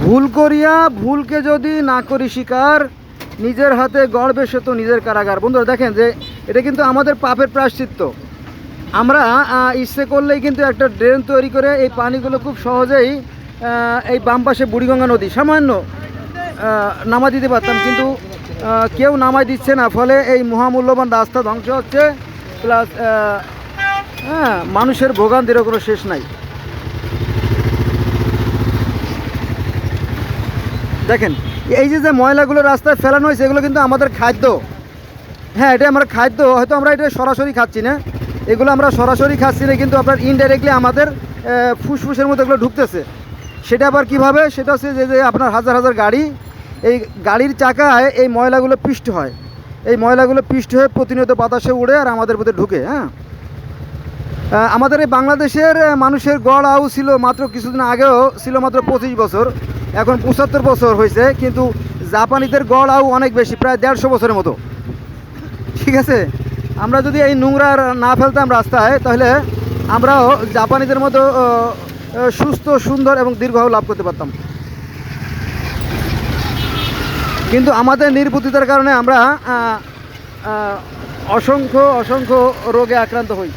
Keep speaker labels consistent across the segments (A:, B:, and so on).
A: ভুল করিয়া ভুলকে যদি না করি স্বীকার নিজের হাতে গড়বে সে তো নিজের কারাগার। বন্ধুরা দেখেন যে, এটা কিন্তু আমাদের পাপের প্রায়শ্চিত্ত। আমরা ইচ্ছে করলেই কিন্তু একটা ড্রেন তৈরি করে এই পানিগুলো খুব সহজেই এই বাম পাশে বুড়িগঙ্গা নদী, সামান্য নামা দিতে পারতাম। কিন্তু কেউ নামাই দিচ্ছে না, ফলে এই মহামূল্যবান রাস্তা ধ্বংস হচ্ছে, প্লাস হ্যাঁ মানুষের ভোগান্তিরও কোনো শেষ নাই। দেখেন, এই যে যে ময়লাগুলো রাস্তায় ফেলানো হয়েছে, এগুলো কিন্তু আমাদের খাদ্য। হ্যাঁ এটা আমরা খাদ্য, হয়তো আমরা এটা সরাসরি খাচ্ছি না। এগুলো আমরা সরাসরি খাচ্ছি না, কিন্তু আপনার ইনডাইরেক্টলি আমাদের ফুসফুসের মধ্যে এগুলো ঢুকতেছে। সেটা আবার কীভাবে? সেটা হচ্ছে যে যে আপনার হাজার হাজার গাড়ি, এই গাড়ির চাকায় এই ময়লাগুলো পিষ্ট হয়। এই ময়লাগুলো পিষ্ট হয়ে প্রতিনিয়ত বাতাসে উড়ে আর আমাদের মধ্যে ঢুকে হ্যাঁ? আমাদের এই বাংলাদেশের মানুষের গড় আউ ছিল মাত্র কিছুদিন আগেও, ছিল মাত্র পঁচিশ বছর। এখন পঁচাত্তর বছর হয়েছে, কিন্তু জাপানিদের গড় আউ অনেক বেশি, প্রায় দেড়শো বছরের মতো। ঠিক আছে? আমরা যদি এই নোংরা না ফেলতাম রাস্তায়, তাহলে আমরাও জাপানিদের মতো সুস্থ, সুন্দর এবং দীর্ঘ লাভ করতে পারতাম। কিন্তু আমাদের নির্বুদ্ধিতার কারণে আমরা অসংখ্য অসংখ্য রোগে আক্রান্ত হই।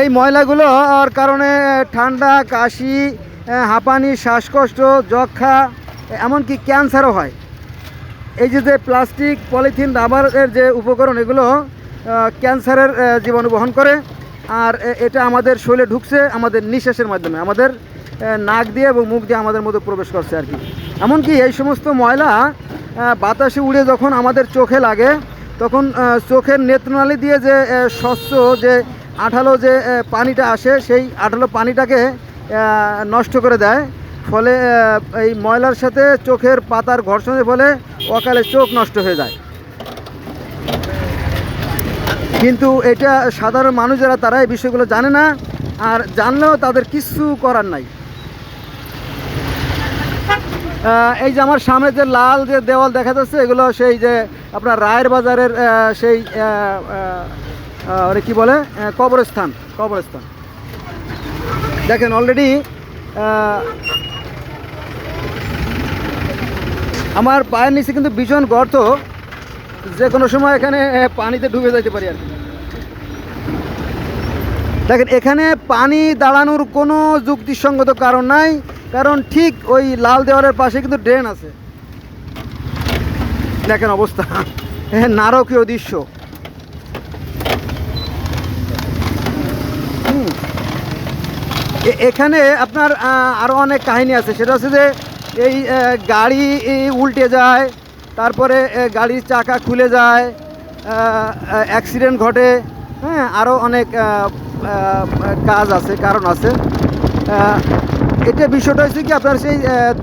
A: এই ময়লাগুলো আর কারণে ঠান্ডা, কাশি হাঁপানি, শ্বাসকষ্ট, যক্ষা এমনকি ক্যান্সারও হয়। এই যে যে প্লাস্টিক, পলিথিন, রাবারের যে উপকরণ, এগুলো ক্যান্সারের জীবাণু বহন করে, আর এটা আমাদের শরীরে ঢুকছে আমাদের নিঃশ্বাসের মাধ্যমে। আমাদের নাক দিয়ে এবং মুখ দিয়ে আমাদের মধ্যে প্রবেশ করছে আর কি। এমনকি এই সমস্ত ময়লা বাতাসে উড়ে যখন আমাদের চোখে লাগে, তখন চোখের নেত্রনালী দিয়ে যে স্বচ্ছ যে আঠালো যে পানিটা আসে, সেই আঠালো পানিটাকে নষ্ট করে দেয়। ফলে এই ময়লার সাথে চোখের পাতার ঘর্ষণের ফলে অকালে চোখ নষ্ট হয়ে যায়। কিন্তু এটা সাধারণ মানুষ যারা তারা এই বিষয়গুলো জানে না আর জানলেও তাদের কিছু করার নাই। এই যে আমার সামনে যে লাল যে দেওয়াল দেখা যাচ্ছে, এগুলো সেই যে আপনার রায়ের বাজারের সেই ওরে কি বলে? কবরস্থান কবরস্থান। দেখেন অলরেডি আমার পায়ের নিচে কিন্তু ভীষণ গর্ত। যে কোনো সময় এখানে পানিতে ডুবে যাইতে পারি আর কি। দেখেন, এখানে পানি দাঁড়ানোর কোনো যুক্তিসঙ্গত কারণ নাই, কারণ ঠিক ওই লাল দেওয়ালের পাশে কিন্তু ড্রেন আছে। দেখেন অবস্থা নারকীয় দৃশ্য। এখানে আপনার আরও অনেক কাহিনী আছে। সেটা হচ্ছে যে এই গাড়ি উল্টে যায়, তারপরে গাড়ির চাকা খুলে যায় অ্যাক্সিডেন্ট ঘটে। হ্যাঁ আরও অনেক কাজ আছে, কারণ আছে। এটা বিষয়টা হচ্ছে কি, আপনার সেই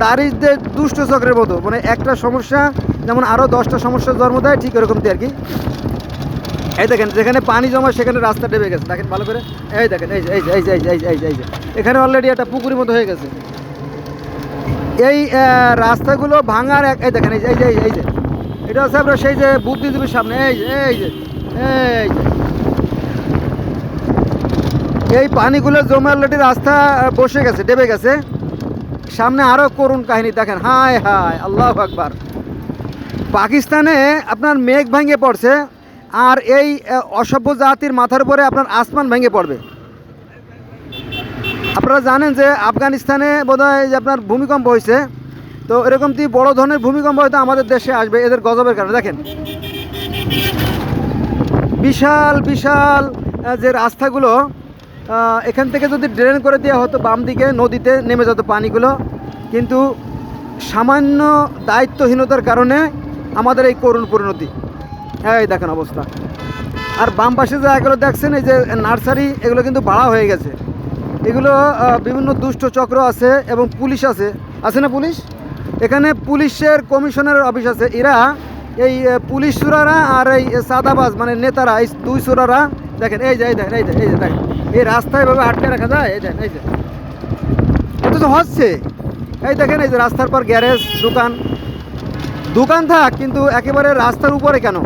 A: দারিদ্রের দুষ্ট চক্রের মতো। মানে একটা সমস্যা, যেমন আরও দশটা সমস্যার জন্ম দেয়, ঠিক এরকমটি আর কি। এই দেখেন যেখানে পানি জমা সেখানে রাস্তা ডেবে গেছে দেখেন ভালো করে এই দেখেন এই যে এই যে এই যে এই যে এই যে এই যে এখানে অলরেডি একটা পুকুরের মতো হয়ে গেছে এই রাস্তাগুলো ভাঙার এক এই দেখেন এই যে এই যে এই যে, এটা হচ্ছে আপনার সেই যে বুদ্ধিজীবীর সামনে এই যে এই যে এই যে এই পানিগুলো জমে অলরেডি রাস্তা বসে গেছে ডেবে গেছে সামনে আরও করুণ কাহিনী দেখেন হায় হায় আল্লাহ আকবার পাকিস্তানে আপনার মেঘ ভেঙে পড়ছে আর এই অসভ্য জাতির মাথার উপরে আপনার আসমান ভেঙে পড়বে। আপনারা জানেন যে আফগানিস্তানে বোধহয় যে আপনার ভূমিকম্প হয়েছে, তো এরকম এরকমটি বড় ধরনের ভূমিকম্প হয়তো আমাদের দেশে আসবে, এদের গজবের কারণে। দেখেন, বিশাল বিশাল যে রাস্তাগুলো এখান থেকে যদি ড্রেন করে দেওয়া হতো বাম দিকে, নদীতে নেমে যেত পানিগুলো, কিন্তু সামান্য দায়িত্বহীনতার কারণে আমাদের এই করুণ পরিণতি। এই দেখেন অবস্থা। আর বাম পাশে যে এগুলো দেখছেন, এই যে নার্সারি, এগুলো কিন্তু ভাড়া হয়ে গেছে। এগুলো বিভিন্ন দুষ্ট চক্র আছে এবং পুলিশ আছে। আছে না পুলিশ? এখানে পুলিশের কমিশনারের অফিস আছে। এরা এই পুলিশ সুরারা আর এই সাদাবাজ মানে নেতারা, এই দুই সুরারা দেখেন, এই যে, এই দেখেন, এই যে এই যে, দেখেন। এই রাস্তায় এভাবে আটকে রাখা যায়? এই দেখেন, এই যে। এটা তো হচ্ছে। এই দেখেন, এই যে রাস্তার পর গ্যারেজ, দোকান। দোকান থাক, কিন্তু একেবারে রাস্তার উপরে কেন?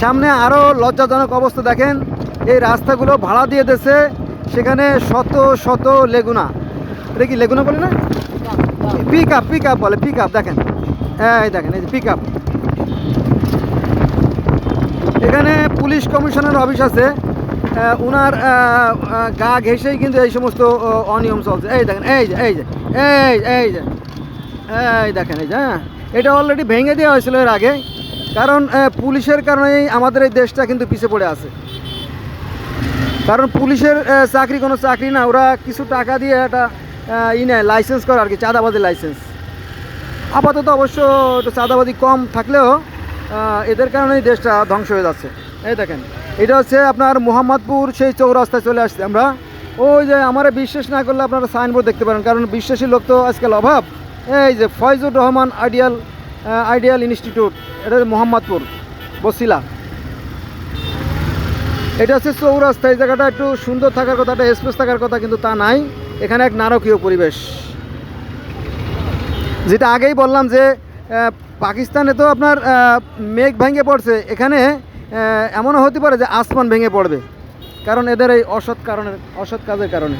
A: সামনে আরও লজ্জাজনক অবস্থা দেখেন। এই রাস্তাগুলো ভাড়া দিয়ে দিয়েছে সেখানে শত শত লেগুনা। এটা কি লেগুনা বলে না? পিক আপ পিক আপ বলে পিক আপ দেখেন। এই দেখেন এই যে পিক আপ এখানে পুলিশ কমিশনার অফিস আছে। আহ, গা ঘেসেই কিন্তু এই সমস্ত অনিয়ম চলছে। এই দেখেন এই যে এই যে এই এই যে এই দেখেন এই যে হ্যাঁ। এটা অলরেডি ভেঙে দেওয়া হয়েছিল এর আগে। কারণ পুলিশের কারণেই আমাদের এই দেশটা কিন্তু পিছিয়ে পড়ে আছে। কারণ পুলিশের চাকরি কোনো চাকরি না, ওরা কিছু টাকা দিয়ে একটা ই নেয় লাইসেন্স করে আর কি চাঁদাবাজি লাইসেন্স আপাতত অবশ্য চাঁদাবাজি কম থাকলেও এদের কারণেই দেশটা ধ্বংস হয়ে যাচ্ছে। এই দেখেন, এটা হচ্ছে আপনার মোহাম্মদপুর সেই চৌরাস্তায় চলে আসছে আমরা। ওই যে আমার বিশ্বাস না করলে আপনারা সাইনবোর্ড দেখতে পারেন, কারণ বিশ্বাসী লোক তো আজকাল অভাব। এই যে Faizur Rahman ideal ideal institute এটা মোহাম্মদপুর, বসিলা। এটা হচ্ছে চৌরাস্তা, এই জায়গাটা একটু সুন্দর থাকার কথা, একটা স্পেস থাকার কথা, কিন্তু তা নাই। এখানে এক নারকীয় পরিবেশ। যেটা আগেই বললাম যে পাকিস্তানে তো আপনার মেঘ ভেঙে পড়ছে। এখানে এমনও হতে পারে যে আসমান ভেঙে পড়বে। কারণ এদের এই অসৎ কারণের অসৎ কাজের কারণে।